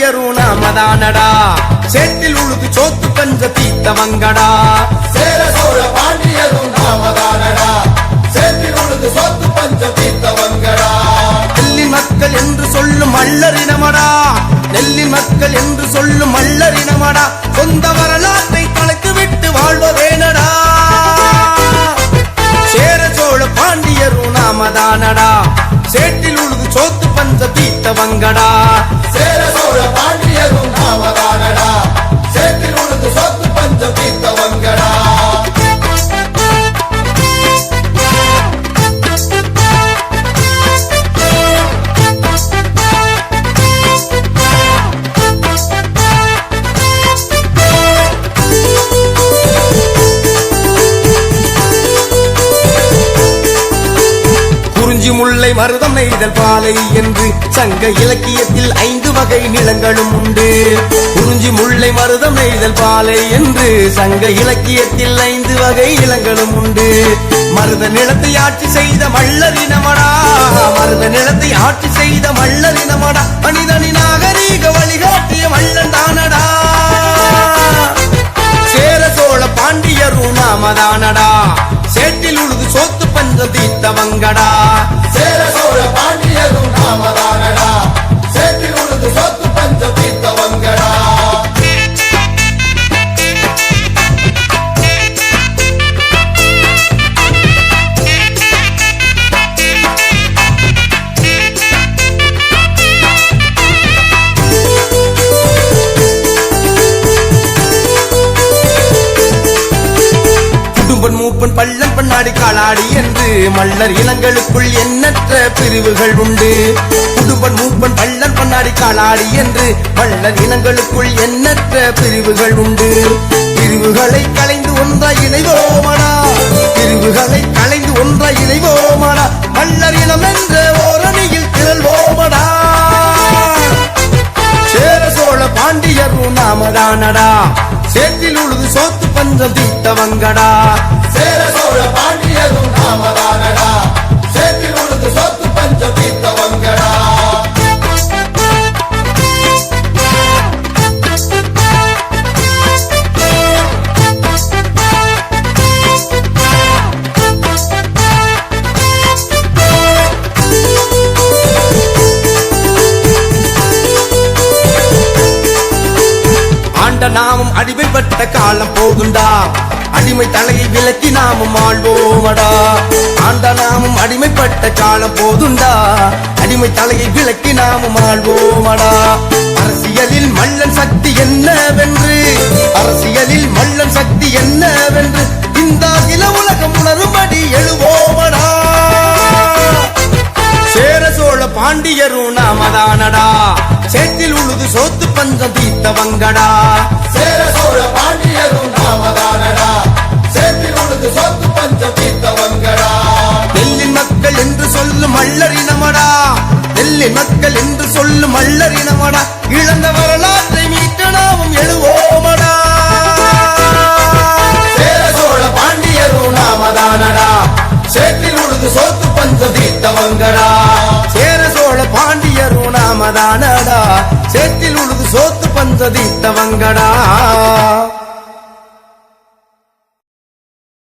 பாண்டியரும் நாமதானடா சேற்றில் உழுது சோத்து பஞ்ச தீத்தவங்கடா. சேர சோழ பாண்டியரும் நாமதானடா சேற்றில் உழுது சொத்து பஞ்ச தீர்த்தவங்கடா நெல்லின் மக்கள் என்று சொல்லும் மல்லரினமடா நெல்லின் மக்கள் என்று சொல்லும் மல்லரினமடா சொந்த வரலாற்றை கணக்கு விட்டு வாழ்வதேனடா. சேர சோழ பாண்டியரும் நாமதானடா சேற்றில் உழுது சோத்து பஞ்ச தீத்தவங்கடா. குறிஞ்சி முல்லை மருதம் நெய்தல் பாலை என்று சங்க இலக்கியத்தில் ஐந்து வகை நிலங்களும் உண்டு. குறிஞ்சி முல்லை மருதம் நெய்தல் பாலை என்று சங்க இலக்கியத்தில் ஐந்து வகை நிலங்களும் உண்டு. மருத நிலத்தை ஆட்சி செய்த மல்லரினமடா மருத நிலத்தை ஆட்சி செய்த மல்லரினமடா மனிதனி நாகரீக வழிகாட்டிய மல்லன் தானடா. சேர சோழ பாண்டியரும் நாமதானடா சேற்றில் உழுது சோத்து பஞ்ச தீத்தவங்கடா பொன் பள்ளம் பண்ணாடி காலாடி என்று மல்லர் இனங்களுக்குள் எண்ணற்ற பிரிவுகள் உண்டு. குடும்பன் மூப்பன் பள்ளன் பண்ணாடி காலாடி என்று மல்லர் இனங்களுக்குள் எண்ணற்ற பிரிவுகள் உண்டு. பிரிவுகளை கலைந்து ஒன்றாய் இணைவோமடா. பிரிவுகளை கலைந்து ஒன்றாய் இணைவோமடா. மல்லர் இனம் என்ற ஓரணியில் திரள்வோமடா. சேர சோழ பாண்டியரும் நாமதானடா. சேற்றில் உழுது சோத்து பஞ்சம் தீத்தவங்கடா சேர சோழ பாண்டியதும் நாமதானடா. ஆண்ட நாமும் அடிமைப்பட்ட காலம் போகுண்டா அடிமை தலையை விலக்கி நாமும் ஆழ்வோமடா ஆண்ட நாமும் அடிமைப்பட்ட காலம் போதுண்டா அடிமை தலையை விலக்கி நாமும் ஆழ்வோமடா அரசியலில் மல்லன் சக்தி என்னவென்று? அரசியலில் மல்லன் சக்தி என்னவென்று? இந்த இள உலகம் உணரும்படி சோழ பாண்டியரும் நாமதானடா சேற்றில் உழுது சோத்து பஞ்சம் தீத்தவங்கடா. சேர சோழ பாண்டியரும் நாமதானடா சேற்றில் உழுது சொத்து பஞ்ச தீர்த்தவங்கடா நெல்லின் மக்கள் என்று சொல்லும் மல்லரினமடா நெல்லின் மக்கள் என்று நாமதானடா சேற்றில் உழுது சோத்து பஞ்ச தீத்தவங்கடா